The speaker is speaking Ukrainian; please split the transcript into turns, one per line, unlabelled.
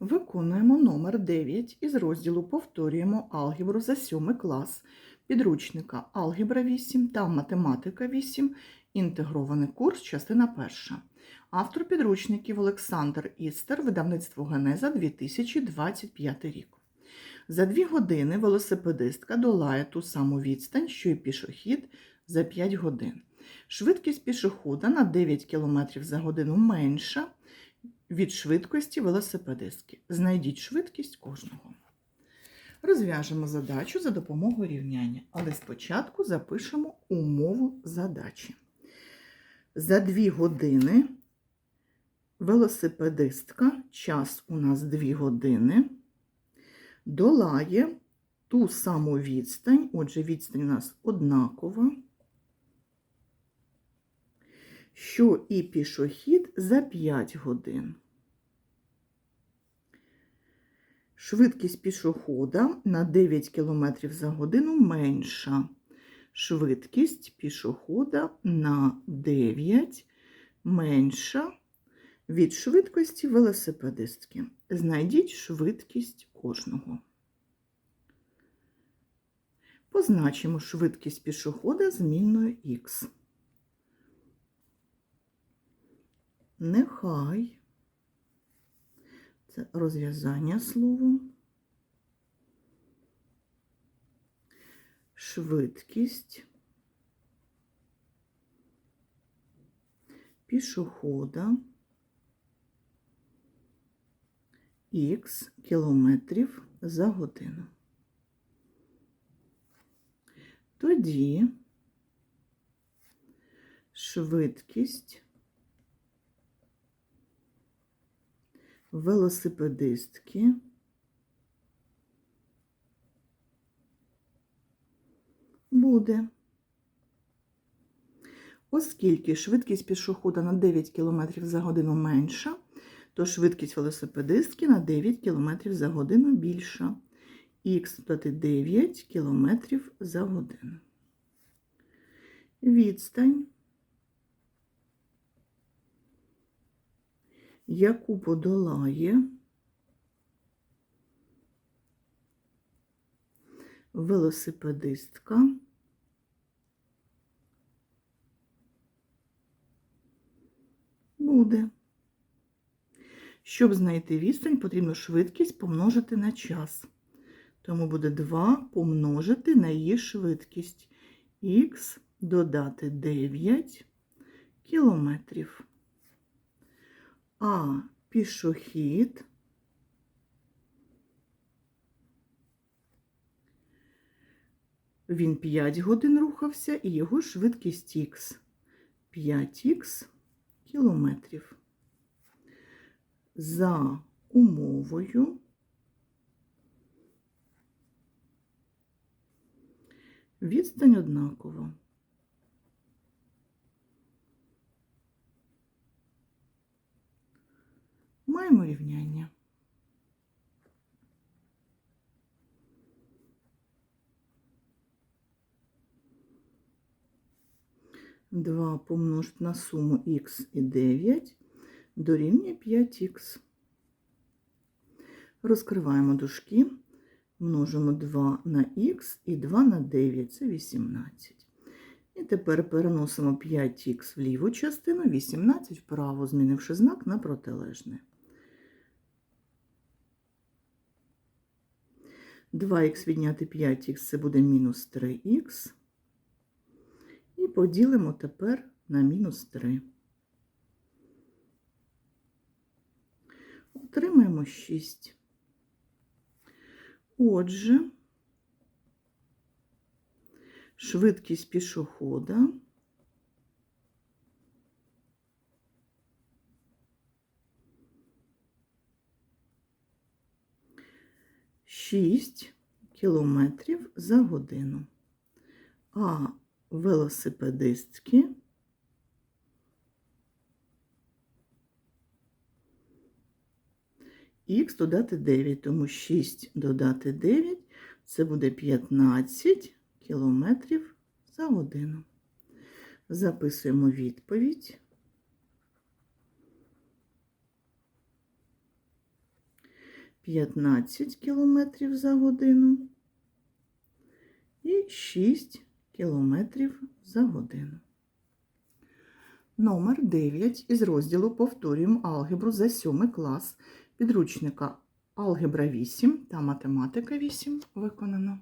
Виконуємо номер 9 із розділу Повторюємо алгебру за 7 клас підручника Алгебра 8 та Математика 8. Інтегрований курс, частина перша. Автор підручників Олександр Істер, видавництво Генеза 2025 рік. За дві години велосипедистка долає ту саму відстань, що й пішохід за 5 годин. Швидкість пішохода на 9 км за годину менша від швидкості велосипедистки. Знайдіть швидкість кожного. Розв'яжемо задачу за допомогою рівняння, але спочатку запишемо умову задачі. За 2 години велосипедистка, час у нас 2 години, долає ту саму відстань, отже, відстань у нас однакова, що і пішохід за 5 годин. Швидкість пішохода на 9 км за годину менша. Швидкість пішохода на 9 менша від швидкості велосипедистки. Знайдіть швидкість кожного. Позначимо швидкість пішохода змінною х. Нехай це розв'язання слова. Швидкість пішохода х кілометрів за годину. Тоді швидкість велосипедистки буде. Оскільки швидкість пішохода на 9 км за годину менша, то швидкість велосипедистки на 9 км за годину більша. Х додати 9 км за годину. Відстань, яку подолає велосипедистка буде. Щоб знайти відстань, потрібно швидкість помножити на час. Тому буде 2 помножити на її швидкість. Х додати 9 кілометрів. А пішохід він 5 годин рухався і його швидкість х 5х кілометрів. За умовою відстань однакова. Маємо рівняння. Два помножити на суму х і 9 дорівнює 5х. Розкриваємо дужки, множимо 2 на х і 2 на 9 це 18. І тепер переносимо 5х в ліву частину, 18 вправо, змінивши знак на протилежне. 2х відняти 5х це буде мінус 3х. І поділимо тепер на мінус 3. Отримаємо 6. Отже, швидкість пішохода шість кілометрів за годину. А велосипедистки х додати 9, тому 6 додати 9 це буде 15 кілометрів за годину. Записуємо відповідь. 15 км за годину і 6 км за годину. Номер 9 із розділу Повторюємо алгебру за 7 клас підручника Алгебра 8 та Математика 8 виконано.